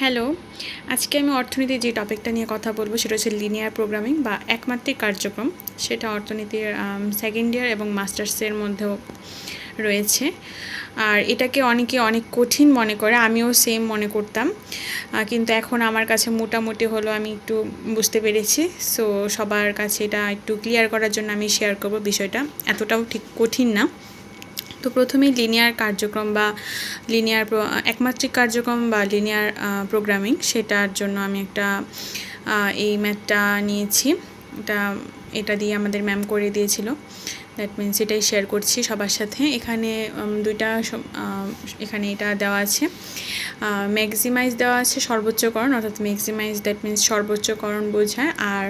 Hello, আজকে আমি অর্থনীতির যে টপিকটা নিয়ে কথা বলব সেটা হচ্ছে লিনিয়ার প্রোগ্রামিং বা একমাত্রিক কার্যক্রম। সেটা অর্থনীতির সেকেন্ড ইয়ার এবং মাস্টার্সের মধ্যেও রয়েছে। আর এটাকে অনেকে অনেক কঠিন মনে করে, আমিও সেম মনে করতাম। কিন্তু এখন আমার কাছে মোটামুটি হলো আমি একটু বুঝতে পেরেছি। সো সবার কাছে এটা একটু ক্লিয়ার করার জন্য আমি শেয়ার করব বিষয়টা। এতটাও ঠিক কঠিন না। তো প্রথমেই লিনিয়ার কার্যক্রম বা লিনিয়ার একমাত্রিক কার্যক্রম বা লিনিয়ার প্রোগ্রামিং সেটার জন্য আমি একটা এই ম্যাথটা নিয়েছি। এটা এটা দিয়ে আমাদের ম্যাম করে দিয়েছিল। দ্যাট মিনস এটাই শেয়ার করছি সবার সাথে। এখানে দুইটা এখানে এটা দেওয়া আছে। ম্যাক্সিমাইজ দেওয়া আছে সর্বোচ্চকরণ, অর্থাৎ ম্যাক্সিমাইজ দ্যাট মিনস সর্বোচ্চকরণ বোঝায়। আর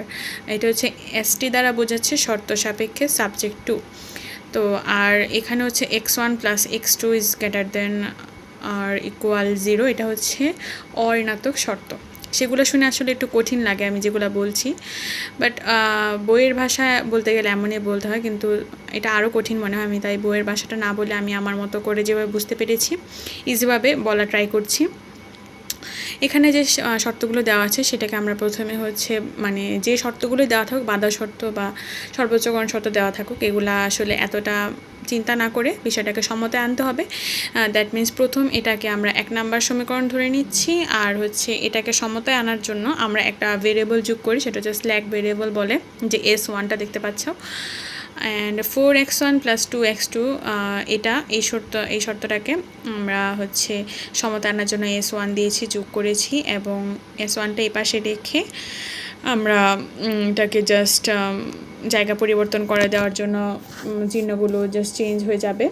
এটা হচ্ছে এসটি দ্বারা বোঝাচ্ছে শর্ত সাপেক্ষে সাবজেক্ট টু তো আর এখানে হচ্ছে x one plus x two is greater than or equal zero এটা হচ্ছে অঋণাত্মক শর্ত। সেগুলো শুনে আসলে একটু কঠিন লাগে আমি যেগুলো বলছি। বাট বইয়ের ভাষায় বলতে গেলে এমনই বলতে হয়, কিন্তু এটা আরও কঠিন মনে হয় আমি, তাই বইয়ের ভাষাটা না বলে আমি আমার মতো করে যেভাবে বুঝতে পেরেছি ইজিভাবে বলা ট্রাই করছি। এখানে যে শর্তগুলো দেওয়া আছে সেটাকে আমরা প্রথমে হচ্ছে মানে যে শর্তগুলো দেওয়া থাকুক, বাধা শর্ত বা সর্বোচ্চকরণ শর্ত দেওয়া থাকুক, এগুলা আসলে এতটা চিন্তা না করে বিষয়টাকে সমতায় আনতে হবে। দ্যাট মিন্স প্রথম এটাকে আমরা এক নাম্বার সমীকরণ ধরে নিচ্ছি আর হচ্ছে এটাকে সমতায় আনার জন্য আমরা একটা ভেরিয়েবল যোগ করি, সেটা হচ্ছে স্ল্যাক ভেরিয়েবল বলে, যে এস ওয়ানটা দেখতে পাচ্ছ। And four x one plus two x two এটা এই শর্ত, এই শর্তটাকে আমরা হচ্ছে সমতা আনার জন্য এস ওয়ান দিয়েছি, যোগ করেছি এবং এস ওয়ানটা এই পাশে রেখে আমরা এটাকে জাস্ট জায়গা পরিবর্তন করে দেওয়ার জন্য চিহ্নগুলো জাস্ট চেঞ্জ হয়ে যাবে।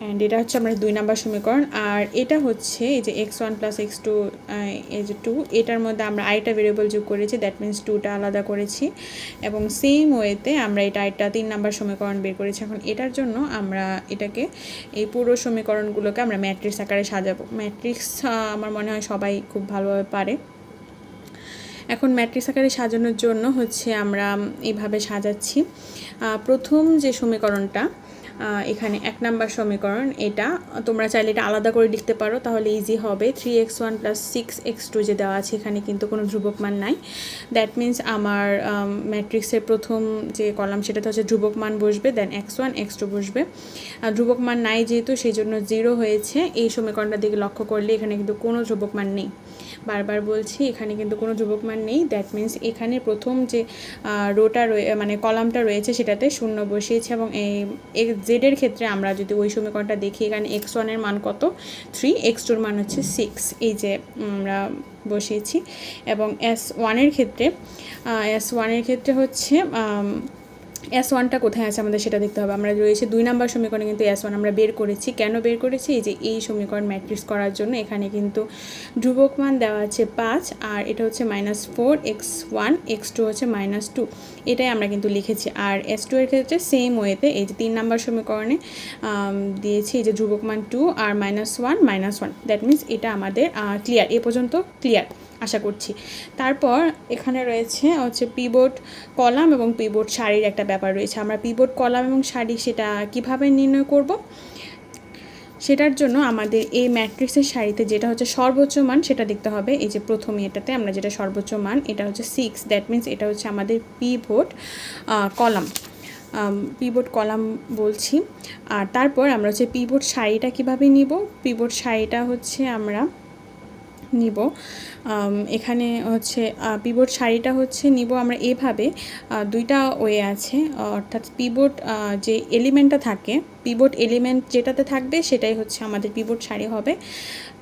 অ্যান্ড এটা হচ্ছে আমাদের দুই নাম্বার সমীকরণ। আর এটা হচ্ছে এই যে x one plus x two এই যে টু এটার মধ্যে আমরা আইটা ভেরিয়েবল যোগ করেছি দ্যাট মিন্স টুটা আলাদা করেছি। এবং সেম ওয়েতে আমরা এটা আইটা তিন নাম্বার সমীকরণ বের করেছি। এখন এটার জন্য আমরা এটাকে এই পুরো সমীকরণগুলোকে আমরা ম্যাট্রিক্স আকারে সাজাবো। ম্যাট্রিক্স আমার মনে হয় সবাই খুব ভালোভাবে পারে। এখন ম্যাট্রিক্স আকারে সাজানোর জন্য হচ্ছে আমরা এইভাবে সাজাচ্ছি। প্রথম যে সমীকরণটা এখানে এক নাম্বার সমীকরণ, এটা, তোমরা চাইলে এটা আলাদা করে লিখতে পারো, তাহলে ইজি হবে। Three x one plus six x two যে দেওয়া আছে, এখানে কিন্তু কোনো ধ্রুবক মান নাই। দ্যাট মিন্স আমার ম্যাট্রিক্সের প্রথম যে কলাম সেটাতে হচ্ছে ধ্রুবক মান বসবে then x one x two বসবে। আর ধ্রুবক মান নাই যেহেতু, সেই জন্য জিরো হয়েছে। এই সমীকরণটা দিকে লক্ষ্য করলে এখানে কিন্তু কোনো ধ্রুবক মান নেই। বারবার বলছি, এখানে কিন্তু কোনো ধ্রুবক মান নেই। দ্যাট মিন্স এখানে প্রথম যে রোটা মানে কলামটা রয়েছে সেটাতে শূন্য বসিয়েছে এবং এই জেডের ক্ষেত্রে আমরা যদি ওই সমীকরণটা দেখি, এখানে এক্স ওয়ানের মান কত? থ্রি এক্স টুর মান হচ্ছে সিক্স এই যে আমরা বসিয়েছি। এবং এস ওয়ানের ক্ষেত্রে এস ওয়ানের ক্ষেত্রে হচ্ছে এস ওয়ানটা কোথায় আছে আমাদের সেটা দেখতে হবে। আমরা রয়েছে দুই নাম্বার সমীকরণে কিন্তু এস ওয়ান আমরা বের করেছি। কেন বের করেছি? এই যে এই সমীকরণ ম্যাট্রিক্স করার জন্য এখানে কিন্তু ধ্রুবক মান দেওয়া আছে পাঁচ, আর এটা হচ্ছে minus four x one x two হচ্ছে মাইনাস টু এটাই আমরা কিন্তু লিখেছি। আর এস টু এর ক্ষেত্রে সেম ওয়েতে এই যে তিন নাম্বার সমীকরণে দিয়েছি এই যে ধ্রুবক মান two R minus one minus one that means এটা আমাদের ক্লিয়ার এ পর্যন্ত ক্লিয়ার আশা করছি। তারপর এখানে রয়েছে হচ্ছে পিবোর্ড কলাম এবং পিবোর্ড শাড়ির একটা ব্যাপার রয়েছে। আমরা পিবোর্ড কলাম এবং শাড়ি সেটা কীভাবে নির্ণয় করব? সেটার জন্য আমাদের এই ম্যাট্রিক্সের শাড়িতে যেটা হচ্ছে সর্বোচ্চ মান সেটা দেখতে হবে। এই যে প্রথম এটাতে আমরা যেটা সর্বোচ্চ মান, এটা হচ্ছে সিক্স দ্যাট মিন্স এটা হচ্ছে আমাদের পিভোট কলাম। পিবোর্ড কলাম বলছি। আর তারপর আমরা হচ্ছে পিবোর্ড শাড়িটা কীভাবে নিব? পিবোর্ড শাড়িটা হচ্ছে আমরা নিব। এখানে হচ্ছে পিবোর্ড শাড়িটা হচ্ছে নিব আমরা এভাবে। দুইটা ওয়ে আছে, অর্থাৎ পিবোর্ড যে এলিমেন্টটা থাকে, পিবোর্ড এলিমেন্ট যেটাতে থাকবে সেটাই হচ্ছে আমাদের পিবোর্ড শাড়ি হবে।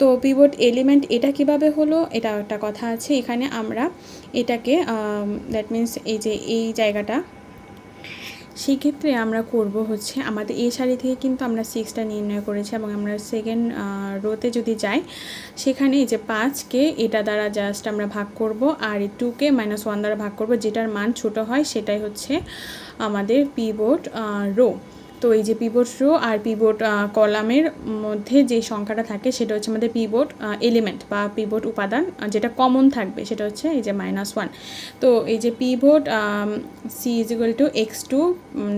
তো পিবোর্ড এলিমেন্ট এটা কীভাবে হলো, এটা একটা কথা আছে। এখানে আমরা এটাকে দ্যাট মিন্স এই যে এই জায়গাটা সেই ক্ষেত্রে আমরা করব হচ্ছে আমাদের এই শাড়ি থেকে কিন্তু আমরা সিক্সটা নির্ণয় করেছি এবং আমরা সেকেন্ড রোতে যদি যাই, সেখানে এই যে পাঁচকে এটা দ্বারা জাস্ট আমরা ভাগ করব আর এই টুকে মাইনাস ওয়ান দ্বারা ভাগ করব, যেটার মান ছোট হয় সেটাই হচ্ছে আমাদের পিবোর্ড রো তো এই যে পিভট রো আর পিভট কলামের মধ্যে যে সংখ্যাটা থাকে সেটা হচ্ছে আমাদের পিভট এলিমেন্ট বা পিভট উপাদান যেটা কমন থাকবে সেটা হচ্ছে এই যে মাইনাস ওয়ান তো এই যে pivot C is equal to x two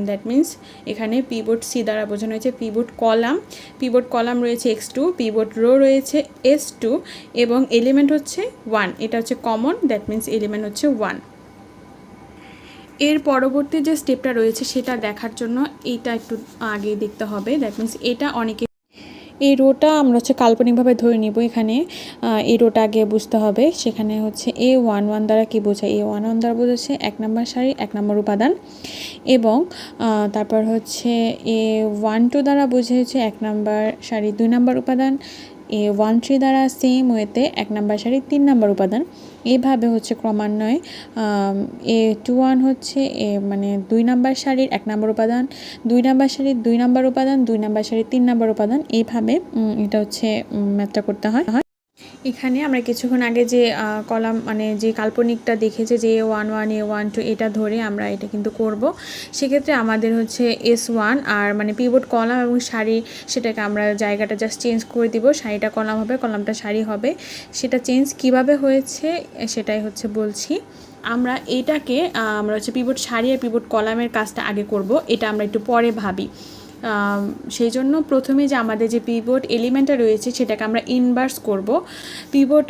that means এখানে পিভট সি দ্বারা বোঝানো হয়েছে পিভট কলাম পিভট কলাম রয়েছে এক্স টু পিভট রো রয়েছে এস টু এবং এলিমেন্ট হচ্ছে ওয়ান এটা হচ্ছে কমন দ্যাট মিন্স এলিমেন্ট হচ্ছে ওয়ান এর পরবর্তী যে স্টেপটা রয়েছে সেটা দেখার জন্য এইটা একটু আগে দেখতে হবে। দ্যাট মিন্স এটা অনেকে এই রোটা আমরা হচ্ছে কাল্পনিকভাবে ধরে নিব এখানে। এই রোটা আগে বুঝতে হবে। সেখানে হচ্ছে এ ওয়ান ওয়ান দ্বারা কী বোঝায়? এ ওয়ান ওয়ান দ্বারা বোঝাচ্ছে এক নম্বর সারি এক নম্বর উপাদান। এবং তারপর হচ্ছে এ ওয়ান টু দ্বারা বোঝাচ্ছে এক নম্বর সারি দুই নম্বর উপাদান। এ ওয়ান থ্রি দ্বারা সেম ওয়েতে এক নম্বর সারি তিন নম্বর উপাদান। এইভাবে হচ্ছে ক্রমান্বয়ে এ টু ওয়ান হচ্ছে এ মানে দুই নাম্বার শাড়ির এক নম্বর উপাদান, দুই নাম্বার শাড়ির দুই নাম্বার উপাদান, দুই নাম্বার শাড়ির তিন নাম্বার উপাদান এইভাবে এটা হচ্ছে ম্যাথটা করতে হয়। এখানে আমরা কিছুক্ষণ আগে যে কলাম মানে যে কাল্পনিকটা দেখেছে যে a one one a one two এটা ধরে আমরা এটা কিন্তু করব। সেক্ষেত্রে আমাদের হচ্ছে এস ওয়ান আর মানে পিভট কলাম এবং শাড়ি সেটাকে আমরা জায়গাটা জাস্ট চেঞ্জ করে দিব। শাড়িটা কলাম হবে, কলামটা শাড়ি হবে। সেটা চেঞ্জ কীভাবে হয়েছে সেটাই হচ্ছে বলছি। আমরা এটাকে আমরা হচ্ছে পিভট শাড়ি আর পিভট কলামের কাজটা আগে করব। এটা আমরা একটু পরে ভাবি। সেই জন্য প্রথমে যে আমাদের যে পিভট এলিমেন্টটা রয়েছে সেটাকে আমরা ইনভার্স করব। পিভট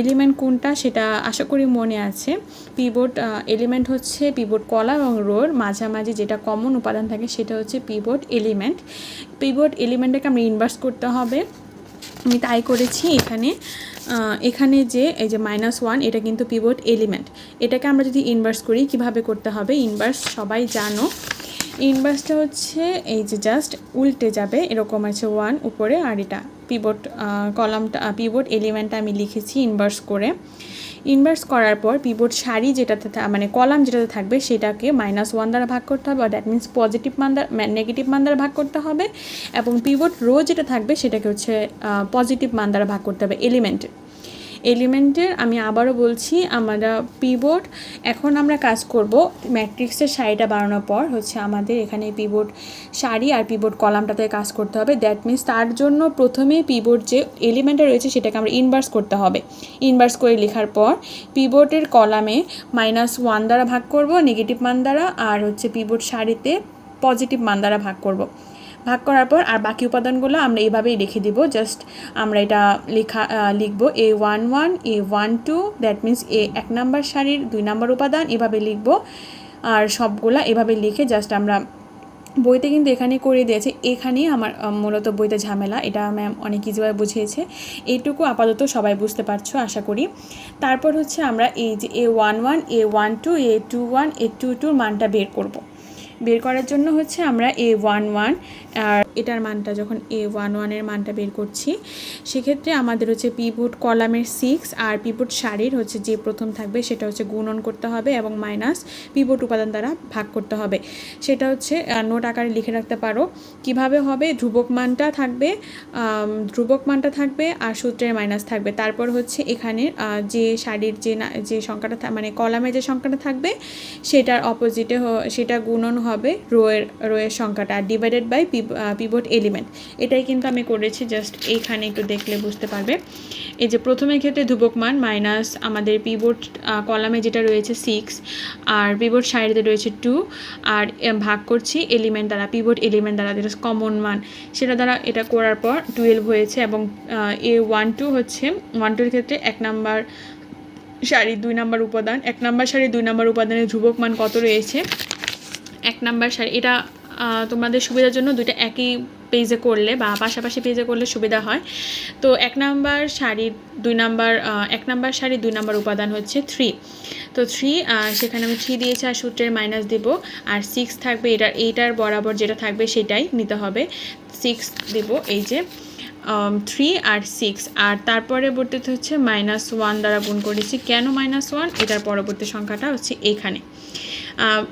এলিমেন্ট কোনটা সেটা আশা করি মনে আছে। পিভট এলিমেন্ট হচ্ছে পিভট কলা এবং রোর। মাঝামাঝি যেটা কমন উপাদান থাকে সেটা হচ্ছে পিভট এলিমেন্ট পিভট এলিমেন্টটাকে আমরা ইনভার্স করতে হবে। আমি তাই করেছি এখানে। এখানে যে, এই যে মাইনাস ওয়ান এটা কিন্তু পিভট এলিমেন্ট এটাকে আমরা যদি ইনভার্স করি, কীভাবে করতে হবে? ইনভার্স সবাই জানো। ইনভার্সটা হচ্ছে এই যে জাস্ট উল্টে যাবে, এরকম আছে ওয়ান উপরে আর এটা পিভট কলামটা পিভট এলিমেন্টটা আমি লিখেছি ইনভার্স করে। ইনভার্স করার পর পিভট সারি যেটাতে মানে কলাম যেটাতে থাকবে সেটাকে মাইনাস ওয়ান দ্বারা ভাগ করতে হবে দ্যাট মিন্স পজিটিভ মান দ্বারা নেগেটিভ মান দ্বারা ভাগ করতে হবে এবং পিভট রো যেটা থাকবে সেটাকে হচ্ছে পজিটিভ মান দ্বারা ভাগ করতে হবে এলিমেন্টের এলিমেন্টের আমি আবারও বলছি, আমরা পিবোর্ড এখন আমরা কাজ করব ম্যাট্রিক্সের শাড়িটা বানানোর পর, হচ্ছে আমাদের এখানে পিবোর্ড শাড়ি আর পিবোর্ড কলামটাতে কাজ করতে হবে। দ্যাট মিন্স তার জন্য প্রথমে পিবোর্ড যে এলিমেন্টটা রয়েছে সেটাকে আমরা ইনভার্স করতে হবে। ইনভার্স করে লেখার পর পিবোর্ডের কলামে মাইনাস ওয়ান দ্বারা ভাগ করব নেগেটিভ মান দ্বারা, আর হচ্ছে পিবোর্ড শাড়িতে পজিটিভ মান দ্বারা ভাগ করব। ভাগ করার পর আর বাকি উপাদানগুলো আমরা এইভাবেই লিখে দিব। জাস্ট আমরা এটা লেখা লিখব a one one a one two that means a এক নাম্বার শাড়ির দুই নাম্বার উপাদান, এভাবে লিখব। আর সবগুলা এভাবে লিখে জাস্ট আমরা বইতে কিন্তু এখানে করে দিয়েছে। এখানেই আমার মূলত বইতে ঝামেলা, এটা ম্যাম অনেক ইজিভাবে বুঝিয়েছে। এইটুকু আপাতত সবাই বুঝতে পারছ, আশা করি। তারপর হচ্ছে আমরা এই যে a one one a one two a two one a two টুর মানটা বের করব। বের করার জন্য হচ্ছে আমরা এ ওয়ান ওয়ান আর এটার মানটা যখন এ ওয়ান ওয়ানের মানটা বের করছি, সেক্ষেত্রে আমাদের হচ্ছে পিভট কলামের সিক্স আর পিভট শাড়ির হচ্ছে যে প্রথম থাকবে সেটা হচ্ছে গুণন করতে হবে এবং মাইনাস পিভট উপাদান দ্বারা ভাগ করতে হবে। সেটা হচ্ছে নোট আকারে লিখে রাখতে পারো। কীভাবে হবে? ধ্রুবক মানটা থাকবে ধ্রুবক মানটা থাকবে আর সূত্রের মাইনাস থাকবে। তারপর হচ্ছে এখানে যে শাড়ির যে যে সংখ্যাটা মানে কলামে যে সংখ্যাটা থাকবে, সেটার অপোজিটে সেটা গুণন হবে রোয়ের রোয়ের সংখ্যাটা। আর ডিভাইডেড বাই পিভট এলিমেন্ট এটাই কিন্তু আমি করেছি জাস্ট এইখানে একটু দেখলে বুঝতে পারবে। এই যে প্রথমের ক্ষেত্রে ধ্রুবক মান মাইনাস আমাদের পিভট কলামে যেটা রয়েছে সিক্স আর পিভট সাইডে রয়েছে টু আর ভাগ করছি এলিমেন্ট দ্বারা পিভট এলিমেন্ট দ্বারা, যেটা কমন মান। সেটা দ্বারা এটা করার পর টুয়েলভ হয়েছে এবং এ ওয়ান টু হচ্ছে ওয়ান টুর ক্ষেত্রে এক নাম্বার শাড়ি দুই নাম্বার উপাদান, এক নাম্বার শাড়ি দুই নাম্বার উপাদানের ধ্রুবক মান কত রয়েছে? এক নাম্বার শাড়ি এটা তোমাদের সুবিধার জন্য দুইটা একই পেজে করলে বা পাশাপাশি পেজে করলে সুবিধা হয়। তো এক নাম্বার শাড়ির দুই নাম্বার এক নাম্বার শাড়ি, দুই নাম্বার উপাদান হচ্ছে থ্রি তো থ্রি সেখানে আমি থ্রি দিয়েছি আর সূত্রের মাইনাস দেব। আর সিক্স থাকবে এটার এইটার বরাবর যেটা থাকবে সেটাই নিতে হবে। সিক্স দেব এই যে থ্রি আর সিক্স আর তারপরে বর্তিতে হচ্ছে মাইনাস ওয়ান দ্বারা গুণ করেছি। কেন মাইনাস ওয়ান এটার পরবর্তী সংখ্যাটা হচ্ছে এখানে।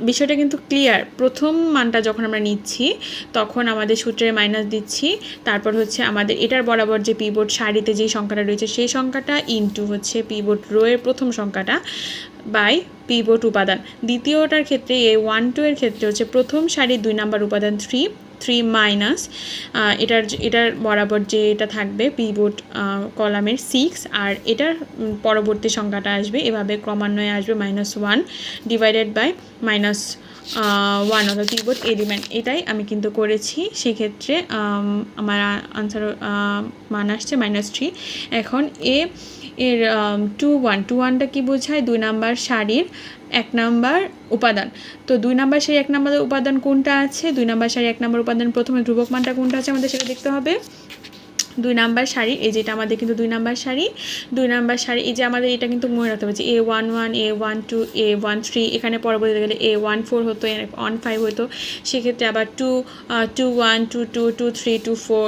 বিষয়টা কিন্তু ক্লিয়ার প্রথম মানটা যখন আমরা নিচ্ছি, তখন আমাদের সূত্রের মাইনাস দিচ্ছি, তারপর হচ্ছে আমাদের এটার বরাবর যে পিবোর্ড শাড়িতে যে সংখ্যাটা রয়েছে, সেই সংখ্যাটা ইনটু হচ্ছে পিবোর্ড রোয়ের প্রথম সংখ্যাটা বাই পিবোর্ড উপাদান। দ্বিতীয়টার ক্ষেত্রে এই ওয়ান টু এর ক্ষেত্রে হচ্ছে প্রথম শাড়ির দুই নাম্বার উপাদান থ্রি থ্রি মাইনাস এটার এটার বরাবর যে এটা থাকবে পিভট কলামের সিক্স আর এটার পরবর্তী সংখ্যাটা আসবে, এভাবে ক্রমান্বয়ে আসবে minus one divided by minus one অর্থাৎ পিভট এলিমেন্ট এটাই আমি কিন্তু করেছি, সেক্ষেত্রে আমার আনসার মান আসছে মাইনাস থ্রি এখন এ এর টু ওয়ান টু ওয়ানটা কী বোঝায়? দুই নাম্বার শাড়ির এক নাম্বার উপাদান। তো দুই নাম্বার সেই এক নাম্বার উপাদান কোনটা আছে? দুই নাম্বার সারি এক নাম্বার উপাদান প্রথমে ধ্রুবক মানটা কোনটা আছে? আমাদের সেটা দেখতে হবে। দুই নাম্বার শাড়ি, এই যেটা আমাদের কিন্তু দুই নাম্বার শাড়ি, দুই নাম্বার শাড়ি, এই যে আমাদের এটা কিন্তু মনে রাখতে যে a one one a one two a one three এখানে পরবর্তীতে গেলে এ ওয়ান ফোর হতো ওয়ান ফাইভ হতো, সেক্ষেত্রে আবার two two one two two two three two four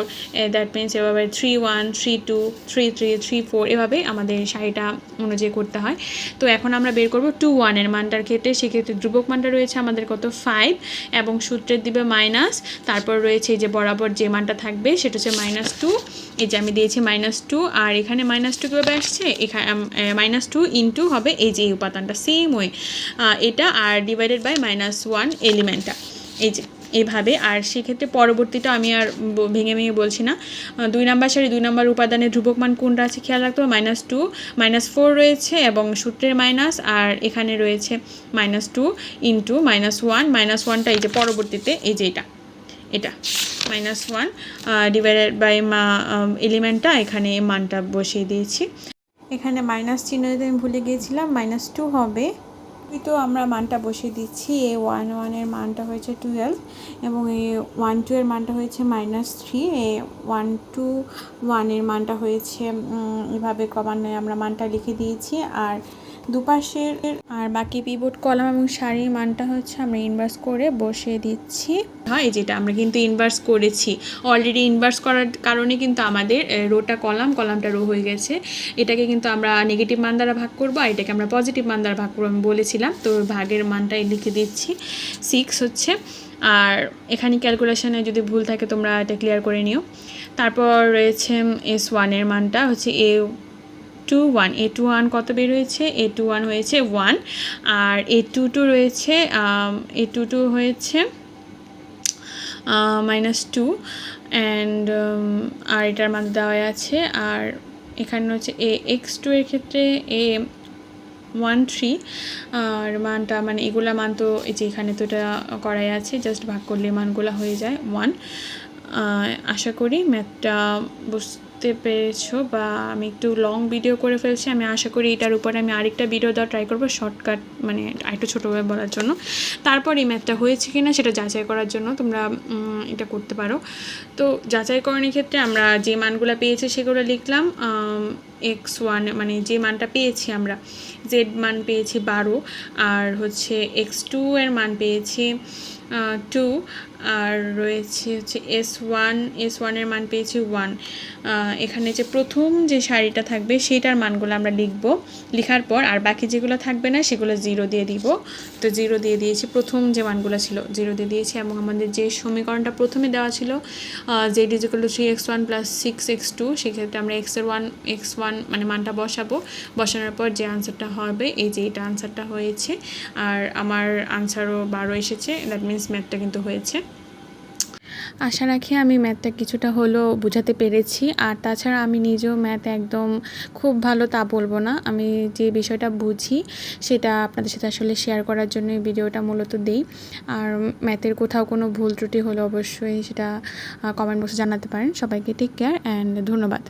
that means এভাবে three one three two three three three four এভাবে আমাদের শাড়িটা অনুযায়ী করতে হয়। তো এখন আমরা বের করব টু ওয়ানের মানটার ক্ষেত্রে, সেক্ষেত্রে ধ্রুবক মানটা রয়েছে আমাদের কত? ফাইভ এবং সূত্রের দিবে মাইনাস তারপর রয়েছে যে বরাবর যে মানটা থাকবে, সেটা হচ্ছে মাইনাস টু এই যে আমি দিয়েছি মাইনাস টু আর এখানে মাইনাস টু কীভাবে আসছে? এখানে মাইনাস টু ইন্টু হবে এই যে এই উপাদানটা সেম ওয়ে এটা আর ডিভাইডেড বাই মাইনাস ওয়ান এলিমেন্টটা এই যে, এভাবে। আর সেক্ষেত্রে পরবর্তীটা আমি আর ভেঙে ভেঙে বলছি না। দুই নাম্বার সারি দুই নাম্বার উপাদানের ধ্রুবক মান কোনটা আছে খেয়াল রাখতে হবে? মাইনাস টু মাইনাস ফোর রয়েছে এবং সূত্রের মাইনাস আর এখানে রয়েছে minus two into minus one minus ওয়ানটা এই যে পরবর্তীতে, এই যে এটা এটা। মাইনাস ওয়ান ডিভাইডেড বাই মা এলিমেন্টটা এখানে মানটা বসিয়ে দিয়েছি। এখানে মাইনাস চিহ্ন দিতে আমি ভুলে গিয়েছিলাম মাইনাস টু হবে। তো আমরা মানটা বসিয়ে দিচ্ছি। এ ওয়ান ওয়ানের মানটা হয়েছে টুয়েলভ এবং এ ওয়ান টু এর মানটা হয়েছে minus three a one two ওয়ানের মানটা হয়েছে এভাবে ক্রমান্বয়ে আমরা মানটা লিখে দিয়েছি। আর দুপাশের আর বাকি পিবোর্ড কলাম এবং শাড়ির মানটা হচ্ছে আমরা ইনভার্স করে বসিয়ে দিচ্ছি। হয় যেটা আমরা কিন্তু ইনভার্স করেছি। অলরেডি ইনভার্স করার কারণে কিন্তু আমাদের রোটা কলাম কলামটা রো হয়ে গেছে। এটাকে কিন্তু আমরা নেগেটিভ মান দ্বারা ভাগ করব আর এটাকে আমরা পজিটিভ মান দ্বারা ভাগ করব। আমি বলেছিলাম, তো ভাগের মানটাই লিখে দিচ্ছি। সিক্স হচ্ছে। আর এখানে ক্যালকুলেশনে যদি ভুল থাকে তোমরা এটা ক্লিয়ার করে নিও। তারপর রয়েছে এস ওয়ানের মানটা হচ্ছে a two one a two one কত বের হয়েছে এ টু ওয়ান হয়েছে ওয়ান আর এ টু টু রয়েছে এ টু টু হয়েছে মাইনাস টু অ্যান্ড আর এটার মান দেওয়া আছে। আর এখানে হচ্ছে এ এক্স টু এর ক্ষেত্রে এ ওয়ান থ্রি আর মানটা মানে এগুলা মান তো এই যে এখানে তো এটা করাই আছে জাস্ট ভাগ করলে মানগুলো হয়ে যায় ওয়ান আশা করি ম্যাথটা বুঝতে পেরেছ বা আমি একটু লং ভিডিও করে ফেলছি। আমি আশা করি এটার উপরে আমি আরেকটা ভিডিও দেওয়া ট্রাই করব শর্টকাট মানে আরেকটু ছোটোভাবে বলার জন্য। তারপর এই ম্যাথটা হয়েছে কি না সেটা যাচাই করার জন্য তোমরা এটা করতে পারো। তো যাচাইকরণের ক্ষেত্রে আমরা যে মানগুলো পেয়েছি সেগুলো লিখলাম। এক্স ওয়ান মানে যে মানটা পেয়েছি আমরা জেড মান পেয়েছি বারো, আর হচ্ছে এক্স টু এর মান পেয়েছি টু আর রয়েছে হচ্ছে এস ওয়ান এস ওয়ানের মান পেয়েছি ওয়ান এখানে যে প্রথম যে শাড়িটা থাকবে সেটার মানগুলো আমরা লিখব। লেখার পর আর বাকি যেগুলো থাকবে না সেগুলো জিরো দিয়ে দিব। তো জিরো দিয়ে দিয়েছি প্রথম যে মানগুলো ছিল জিরো দিয়ে দিয়েছি এবং আমাদের যে সমীকরণটা প্রথমে দেওয়া ছিল Z is equal three x one plus six x two সেক্ষেত্রে আমরা এক্সের ওয়ান এক্স ওয়ান মানে মানটা বসাবো। বসানোর পর যে আনসারটা হবে, এই যে এটা আনসারটা হয়েছে, আর আমার আনসারও বারো এসেছে দ্যাট মিন্স ম্যাথটা কিন্তু হয়েছে। আশা রাখি আমি ম্যাথটা কিছুটা হলেও বোঝাতে পেরেছি। আর তাছাড়া আমি নিজেও ম্যাথ একদম খুব ভালো তা বলব না। আমি যে বিষয়টা বুঝি সেটা আপনাদের সাথে আসলে শেয়ার করার জন্য এই ভিডিওটা মূলত দিই। আর ম্যাথের কোথাও কোনো ভুল ত্রুটি হলে অবশ্যই সেটা কমেন্ট বক্সে জানাতে পারেন। সবাইকে টেক কেয়ার অ্যান্ড ধন্যবাদ।